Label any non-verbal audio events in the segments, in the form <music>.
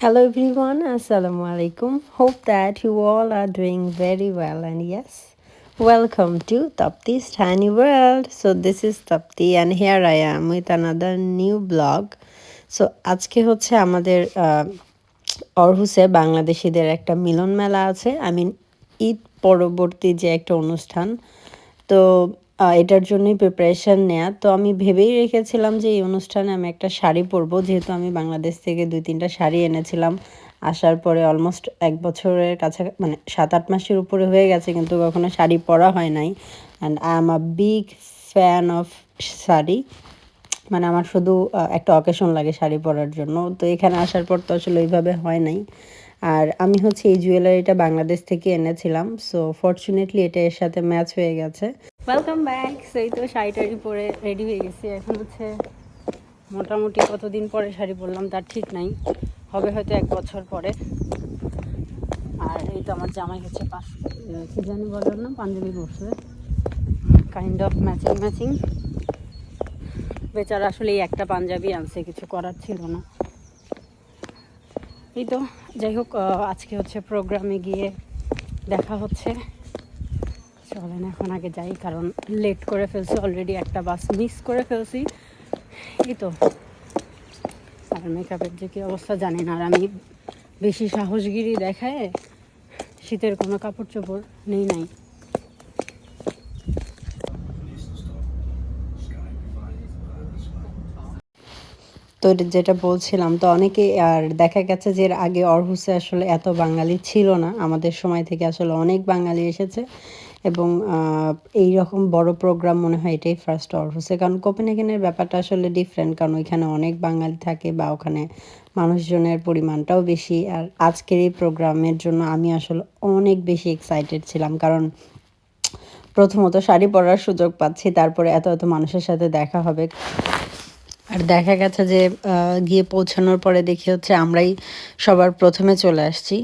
Hello everyone, Assalamu alaikum. Hope that you all are doing very well and yes, welcome to Tapti's Tiny World. So this is Tapti and here I am with another new blog. So আজকে হচ্ছে আমাদের অরহুসে বাংলাদেশিদের একটা মিলন মেলা আছে I mean Eid পরবর্তী যে একটা অনুষ্ঠান তো এটার জন্যই প্রিপারেশান নেয়া। তো আমি ভেবেই রেখেছিলাম যে এই অনুষ্ঠানে আমি একটা শাড়ি পরবো। যেহেতু আমি বাংলাদেশ থেকে দুই, তিনটা শাড়ি এনেছিলাম। আসার পরে অলমোস্ট এক বছরের কাছে মানে সাত, আট মাসের উপরে হয়ে গেছে, কিন্তু কখনো শাড়ি পরা হয় নাই। And I am a big fan of sari. মানে আমার শুধু একটা অকেশন লাগে শাড়ি পরার জন্য। তো এখানে আসার পর তো আসলে ওইভাবে হয় নাই। আর আমি হচ্ছে এই জুয়েলারিটা বাংলাদেশ থেকে এনেছিলাম। সো ফর্চুনেটলি এটা এর সাথে ম্যাচ হয়ে গেছে। ওয়েলকাম ব্যাক সেই তো শাড়িটারি পরে রেডি হয়ে গেছি। এখন হচ্ছে মোটামুটি কতদিন পরে শাড়ি পরলাম তার ঠিক নাই। হবে হয়তো এক বছর পরে। আর এই তো আমার জামাই হচ্ছে পাশ কি জানি বলার না পাঞ্জাবি পরছে। কাইন্ড অফ ম্যাচিং ম্যাচিং বেচারা আসলে এই একটা পাঞ্জাবি আনছে, কিছু করার ছিল না। এই তো, যাই হোক আজকে হচ্ছে প্রোগ্রামে গিয়ে দেখা হচ্ছে। চলেন, এখন আগে যাই, কারণ লেট করে ফেলছি অলরেডি একটা বাস মিস করে ফেলছি। এই তো, আর মেকআপের যে কী অবস্থা জানি না, আর আমি বেশি সাহসগিরি দেখায় শীতের কোনো কাপড় চোপড় নেই নাই। তো যেটা বলছিলাম, তো অনেকে, আর দেখা গেছে যে আগে অরহুসে আসলে এত বাঙালি ছিল না, আমাদের সময় থেকে আসলে অনেক বাঙালি এসেছে। এবং এই রকম বড় প্রোগ্রাম মনে হয় এটাই ফার্স্ট অরহুসে কারণ কোপেনহেগেনের ব্যাপারটা আসলে ডিফারেন্ট কারণ ওইখানে অনেক বাঙালি থাকে বা ওখানে মানুষজনের পরিমাণটাও বেশি। আর আজকের এই প্রোগ্রামের জন্য আমি আসলে অনেক বেশি এক্সাইটেড ছিলাম, কারণ প্রথমত শাড়ি পরার সুযোগ পাচ্ছি, তারপরে এত এত মানুষের সাথে দেখা হবে। আর দেখা গেছে যে গিয়ে পৌঁছানোর পরে দেখি হচ্ছে আমরাই সবার প্রথমে চলে আসছি।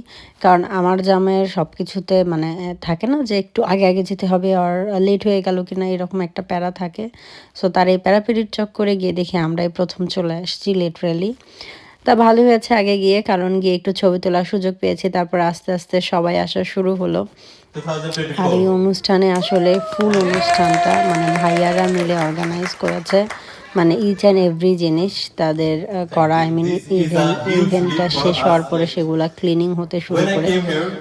কারণ আমার জামের সব কিছুতে মানে থাকে না যে একটু আগে আগে যেতে হবে আর লেট হয়ে গেল কিনা এরকম একটা প্যারা থাকে। সো তার এই প্যারাপিরিট চক করে গিয়ে দেখি আমরাই প্রথম চলে আসছি রেলি তা ভালো হয়েছে আগে গিয়ে, কারণ গিয়ে একটু ছবি তোলার সুযোগ পেয়েছি, তারপর আস্তে আস্তে সবাই আসা শুরু হলো। আর এই অনুষ্ঠানে আসলে ফুল অনুষ্ঠানটা মানে ভাইয়ারা মিলে অর্গানাইজ করেছে। মানে ইচ অ্যান্ড এভরি জিনিস তাদের করা আই মিন ইভেন্ট ইভেন্টটা শেষ হওয়ার পরে সেগুলা ক্লিনিং হতে শুরু করে।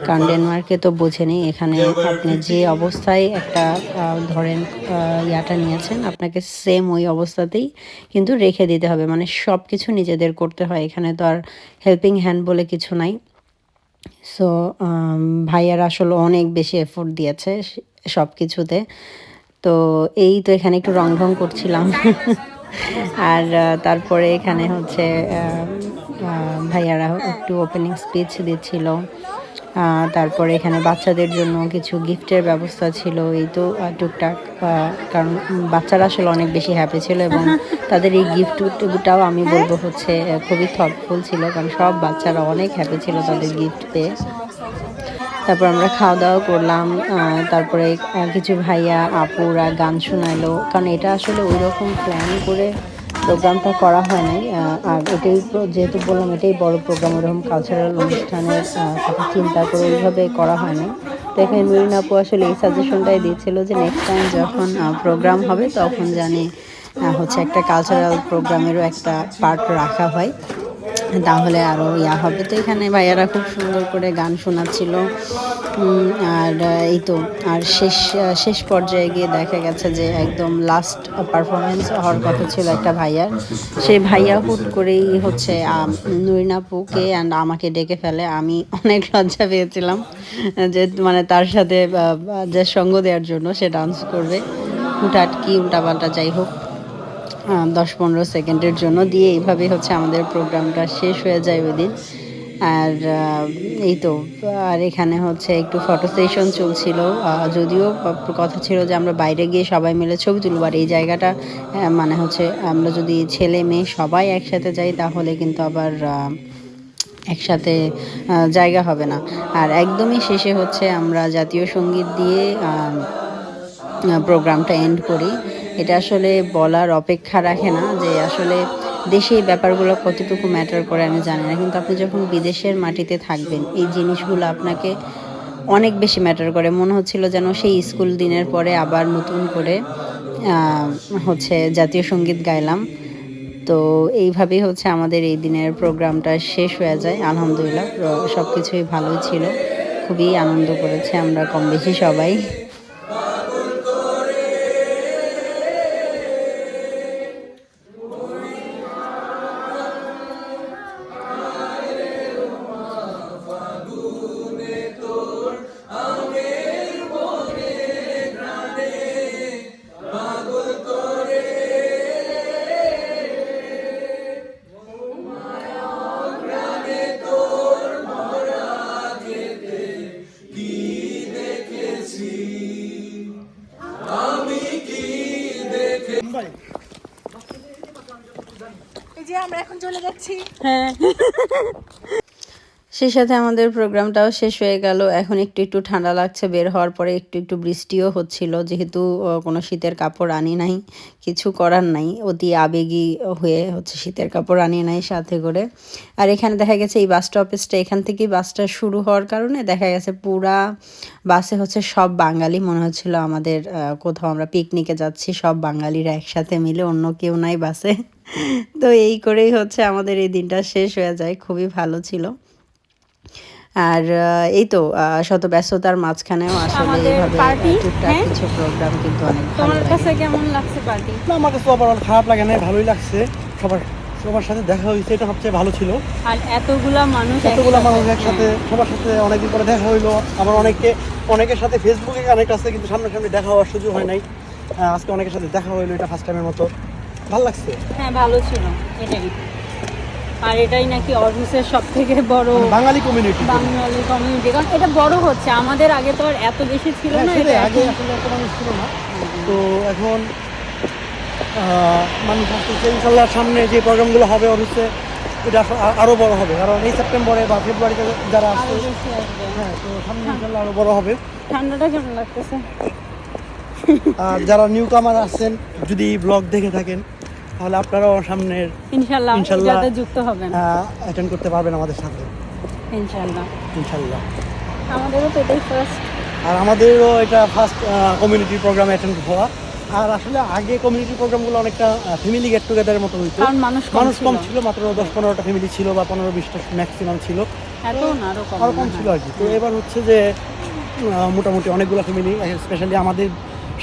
কারণ ডেনমার্কে তো বোঝেনি এখানে আপনি যে অবস্থায় একটা ধরেন ইয়াটা নিয়েছেন আপনাকে সেম ওই অবস্থাতেই কিন্তু রেখে দিতে হবে। মানে সব কিছু নিজেদের করতে হয় এখানে তো আর হেল্পিং হ্যান্ড বলে কিছু নাই। সো ভাইয়ার আসলে অনেক বেশি এফোর্ট দিয়েছে সব কিছুতে তো এই তো এখানে একটু রং ঢং করছিলাম। <laughs> আর তারপরে এখানে হচ্ছে ভাইয়ারা একটু ওপেনিং স্পিচ দিচ্ছিল। তারপরে এখানে বাচ্চাদের জন্য কিছু গিফটের ব্যবস্থা ছিল এই তো টুকটাক কারণ বাচ্চারা আসলে অনেক বেশি হ্যাপি ছিল এবং <laughs> তাদের এই গিফটটাও আমি বলব হচ্ছে খুবই থটফুল ছিল কারণ সব বাচ্চারা অনেক হ্যাপি ছিল তাদের গিফট পেয়ে। তারপর আমরা খাওয়া দাওয়া করলাম তারপরে কিছু ভাইয়া, আপুরা গান শোনালো। কারণ এটা আসলে ওই রকম প্ল্যান করে প্রোগ্রামটা করা হয় নাই আর এটাই যেহেতু বললাম, এটাই বড় প্রোগ্রাম ওরকম কালচারাল অনুষ্ঠানের কথা চিন্তা করে ওইভাবে করা হয় নাই। তো এখানে নুরিন আপু আসলে এই সাজেশনটাই দিয়েছিল যে নেক্সট টাইম যখন প্রোগ্রাম হবে তখন জানি হচ্ছে একটা কালচারাল প্রোগ্রামেরও একটা পার্ট রাখা হয়। তাহলে আরও ইয়া হবে। তো এখানে ভাইয়ারা খুব সুন্দর করে গান শোনাচ্ছিল। আর এই তো, আর শেষ শেষ পর্যায়ে গিয়ে দেখা গেছে যে একদম লাস্ট পারফরমেন্স হওয়ার কথা ছিল একটা ভাইয়ার। সেই ভাইয়া হুট করেই হচ্ছে নুরিনাপুকে অ্যান্ড আমাকে ডেকে ফেলে। আমি অনেক লজ্জা পেয়েছিলাম যে মানে তার সাথে যে সঙ্গ দেওয়ার জন্য সে ডান্স করবে। হুটহাট কি উল্টাপাল্টা যাই হোক। দশ পনেরো সেকেন্ডের জন্য দিয়ে এইভাবে হচ্ছে আমাদের প্রোগ্রামটা শেষ হয়ে যায় ওই দিন। আর এই তো, আর এখানে হচ্ছে একটু ফটো সেশন চলছিল। যদিও কথা ছিল যে আমরা বাইরে গিয়ে সবাই মিলে ছবি তুলব, আর এই জায়গাটা মানে হচ্ছে আমরা যদি ছেলে মেয়ে সবাই একসাথে যাই তাহলে কিন্তু আবার একসাথে জায়গা হবে না। আর একদমই শেষে হচ্ছে আমরা জাতীয় সংগীত দিয়ে প্রোগ্রামটা এন্ড করি। এটা আসলে বলার অপেক্ষা রাখে না যে আসলে দেশে এই ব্যাপারগুলো কতটুকু ম্যাটার করে আমি জানি না। কিন্তু আপনি যখন বিদেশের মাটিতে থাকবেন, এই জিনিসগুলো আপনাকে অনেক বেশি ম্যাটার করে। মনে হচ্ছিল যেন সেই স্কুল দিনের পরে আবার নতুন করে হচ্ছে জাতীয় সংগীত গাইলাম। তো এইভাবেই হচ্ছে আমাদের এই দিনের প্রোগ্রামটা শেষ হয়ে যায়, আলহামদুলিল্লাহ। সব কিছুই ভালোই ছিল। খুবই আনন্দ করেছে আমরা কম বেশি সবাই। এই যে আমরা এখন চলে যাচ্ছি। হ্যাঁ। সেই সাথে আমাদের প্রোগ্রামটাও শেষ হয়ে গেল। এখন একটু একটু ঠান্ডা লাগছে, বের হওয়ার পরে একটু একটু বৃষ্টিও হচ্ছিল। যেহেতু কোনো শীতের কাপড় আনি নাই, কিছু করার নাই। অতি আবেগী হয়ে হচ্ছে শীতের কাপড় আনি নাই সাথে করে। আর এখানে দেখা গেছে এই বাস স্টপেজটা, এখান থেকেই বাসটা শুরু হওয়ার কারণে দেখা গেছে পুরা বাসে হচ্ছে সব বাঙালি। মনে হচ্ছিল আমাদের কোথাও আমরা পিকনিকে যাচ্ছি, সব বাঙালিরা একসাথে মিলে, অন্য কেউ নাই বাসে। তো এই করেই হচ্ছে আমাদের এই দিনটা শেষ হয়ে যায়। খুবই ভালো ছিল। আর এই তো শত ব্যস্ততার মাঝখানেও আসলে আমাদের এইভাবে টুকটাক হ্যাঁ? কিছু প্রোগ্রাম কিন্তু অনেক ভালো কাছে কেমন লাগছে পার্টি না আমার কাছে ওভারঅল খারাপ লাগে না ভালোই লাগছে। সবার সবার সাথে দেখা হয়েছে এটা সবচেয়ে ভালো ছিল। আর এতগুলা মানুষ এতগুলো মানুষ একসাথে। সবার সাথে অনেকদিন পরে দেখা হইল। আবার অনেকে অনেকের সাথে ফেসবুকে কানেক্ট আছে কিন্তু সামনাসামনি দেখা হওয়ার সুযোগ হয় নাই। আজকে অনেকের সাথে দেখা হইল এটা ফার্স্ট টাইমের মতো। ভালো লাগছে। হ্যাঁ ভালো ছিল এটাই। আর এটাই নাকি অরহুসের সব থেকে বড় বাঙালি কমিউনিটি বাঙালি কমিউনিটি কারণ এটা বড় হচ্ছে আমাদের আগে তো আর এত বেশি ছিল না আগে আসলে এত মানুষ ছিল না। তো এখন মানুষ আসতেছে ইনশাল্লাহ সামনে যে প্রোগ্রামগুলো হবে অবশ্যই এটা আস- আ- আরও বড় হবে। কারণ এই সেপ্টেম্বরে বা ফেব্রুয়ারিতে যারা আসছে আসবে হ্যাঁ তো সামনে ইনশাল্লাহ আরও বড় হবে। ঠান্ডাটা কেমন লাগতেছে? আর যারা নিউ কামার আসছেন যদি ব্লগ দেখে থাকেন তাহলে আপনারাও সামনের ইনশাল্লাহ ইনশাল্লাহ। যুক্ত হবেন। অ্যাটেন্ড করতে পারবেন আমাদের সাথে। ইনশাল্লাহ। ইনশাল্লাহ। আমাদেরও তো এটাই ফার্স্ট আর আমাদেরও এটা ফার্স্ট কমিউনিটি প্রোগ্রামে অ্যাটেন্ড হওয়া। আর আসলে আগে কমিউনিটি প্রোগ্রামগুলো অনেকটা ফ্যামিলি গেট টুগেদারের মতো হইতো। মানুষ কম মানুষ কম ছিল। মাত্র দশ পনেরোটা ফ্যামিলি ছিল বা পনেরো বিশটা ম্যাক্সিমাম ছিল। এত না আরও কম ছিল আর কি। তো এবার হচ্ছে যে মোটামুটি অনেকগুলো ফ্যামিলি স্পেশালি আমাদের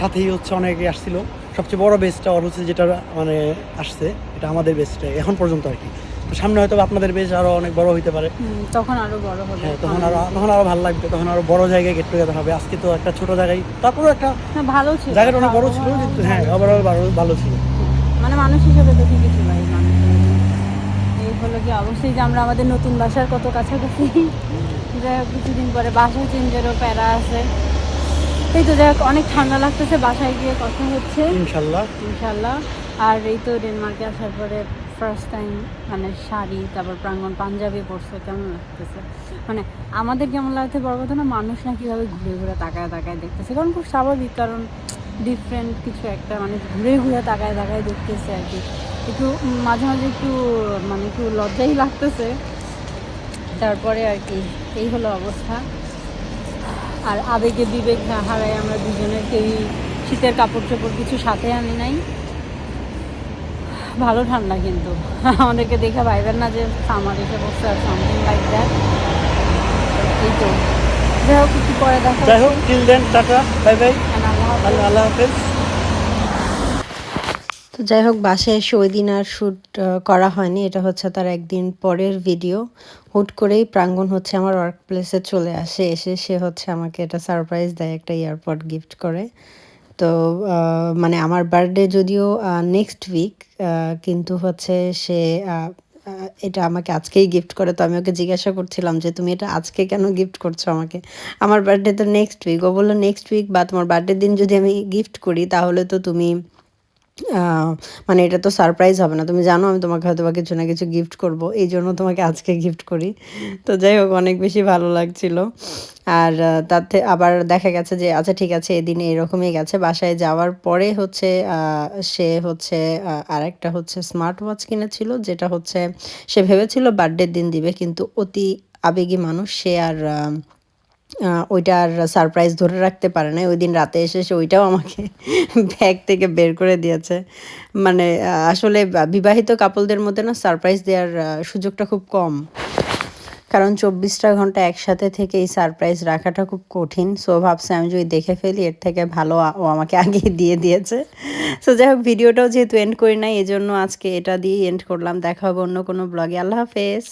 সাথেই হচ্ছে অনেকে আসছিল। সবচেয়ে বড় বেসটা ওর হচ্ছে যেটা মানে আসছে এটা আমাদের বেসটা এখন পর্যন্ত আর কি। সামনে হয়তো আপনাদের বেস আরও অনেক বড় হইতে পারে। তখন আরও বড় হবে হ্যাঁ তখন আরও তখন আরও ভালো লাগবে তখন আরও বড় জায়গায় গেট টুগেদার হবে। আজকে তো একটা ছোট জায়গায় তারপরেও একটা ভালো ছিল। জায়গাটা অনেক বড় ছিল কিন্তু হ্যাঁ ওভারঅল ভালো ছিল। মানে মানুষ হিসেবে তো ঠিকই ছিল এই মানুষ। এই হলো কি অবশ্যই যে আমরা আমাদের নতুন বাসার কত কাছাকাছি। যাই হোক কিছুদিন পরে বাসা চেঞ্জেরও প্যারা আছে। এই তো হোক অনেক ঠান্ডা লাগতেছে বাসায় গিয়ে কথা হচ্ছে। ইনশাল্লাহ। ইনশাল্লাহ। আর এই তো ডেনমার্কে আসার পরে ফার্স্ট টাইম মানে শাড়ি তারপর প্রাঙ্গন পাঞ্জাবি পরছে কেমন লাগতেছে? মানে আমাদের কেমন লাগছে বড় কথা না মানুষ না কীভাবে ঘুরে ঘুরে তাকায় তাকায় দেখতেছে? কারণ খুব স্বাভাবিক কারণ ডিফারেন্ট কিছু একটা মানে ঘুরে ঘুরে তাকায় তাকায় দেখতেছে আর কি। একটু মাঝে মাঝে একটু মানে একটু লজ্জাই লাগতেছে। তারপরে আর কি এই হলো অবস্থা। আর আবেগে বিবেক হারায় আমরা দুজনে কেউই শীতের কাপড় চোপড় কিছু সাথে আনি নাই। ভালো ঠান্ডা কিন্তু। আমাদেরকে দেখে ভাইবেন না যে সামার এসে বসে আর সামথিং লাইক দ্যাট এই তো। যাই হোক কিছু পরে দেখা যাই হোক till then tata bye bye আল্লাহ হাফেজ। তো যাই হোক, বাসায় এসে ওই দিন আর শ্যুট করা হয়নি। এটা হচ্ছে তার একদিন পরের ভিডিও। হুট করেই প্রাঙ্গণ হচ্ছে আমার ওয়ার্ক প্লেসে চলে আসে। এসে সে হচ্ছে আমাকে এটা সারপ্রাইজ দেয়, একটা এয়ারপড গিফট করে। তো মানে আমার বার্থডে যদিও নেক্সট উইক কিন্তু হচ্ছে সে এটা আমাকে আজকেই গিফট করে। তো আমি ওকে জিজ্ঞাসা করছিলাম যে, তুমি এটা আজকে কেন গিফট করছ আমাকে? আমার বার্থডে তো নেক্সট উইক ও বলল নেক্সট উইক বা তোমার বার্থডের দিন যদি আমি গিফট করি, তাহলে তো তুমি মানে এটা তো সারপ্রাইজ হবে না। তুমি জানো, আমি তোমাকে হয়তো বা কিছু না কিছু গিফট করব। এই জন্য তোমাকে আজকে গিফট করি। তো যাই হোক, অনেক বেশি ভালো লাগছিল। আর তাতে আবার দেখা গেছে যে আচ্ছা ঠিক আছে, এদিনে এরকমই গেছে। বাসায় যাওয়ার পরে হচ্ছে সে হচ্ছে আর একটা হচ্ছে স্মার্ট ওয়াচ কিনেছিল, যেটা হচ্ছে, সে ভেবেছিল বার্থডের দিন দিবে, কিন্তু অতি আবেগী মানুষ, সে আর আহ, ওইটার সারপ্রাইজ ধরে রাখতে পারে না ওই দিন রাতে এসে সে ওইটাও আমাকে <laughs> ব্যাগ থেকে বের করে দিয়েছে। মানে আসলে বিবাহিত কাপলদের মধ্যে না সারপ্রাইজ দেওয়ার সুযোগটা খুব কম। কারণ চব্বিশটা ঘণ্টা একসাথে থেকে এই সারপ্রাইজ রাখাটা খুব কঠিন। সো ভাবছি আমি যদি দেখে ফেলি এর থেকে ভালো ও আমাকে আগে <laughs> দিয়ে দিয়েছে। সো যাই হোক ভিডিওটাও যেহেতু এন্ড করি নাই এই জন্য আজকে এটা দিয়ে এন্ড করলাম। দেখা হবে অন্য কোনো ব্লগে আল্লাহ হাফেজ।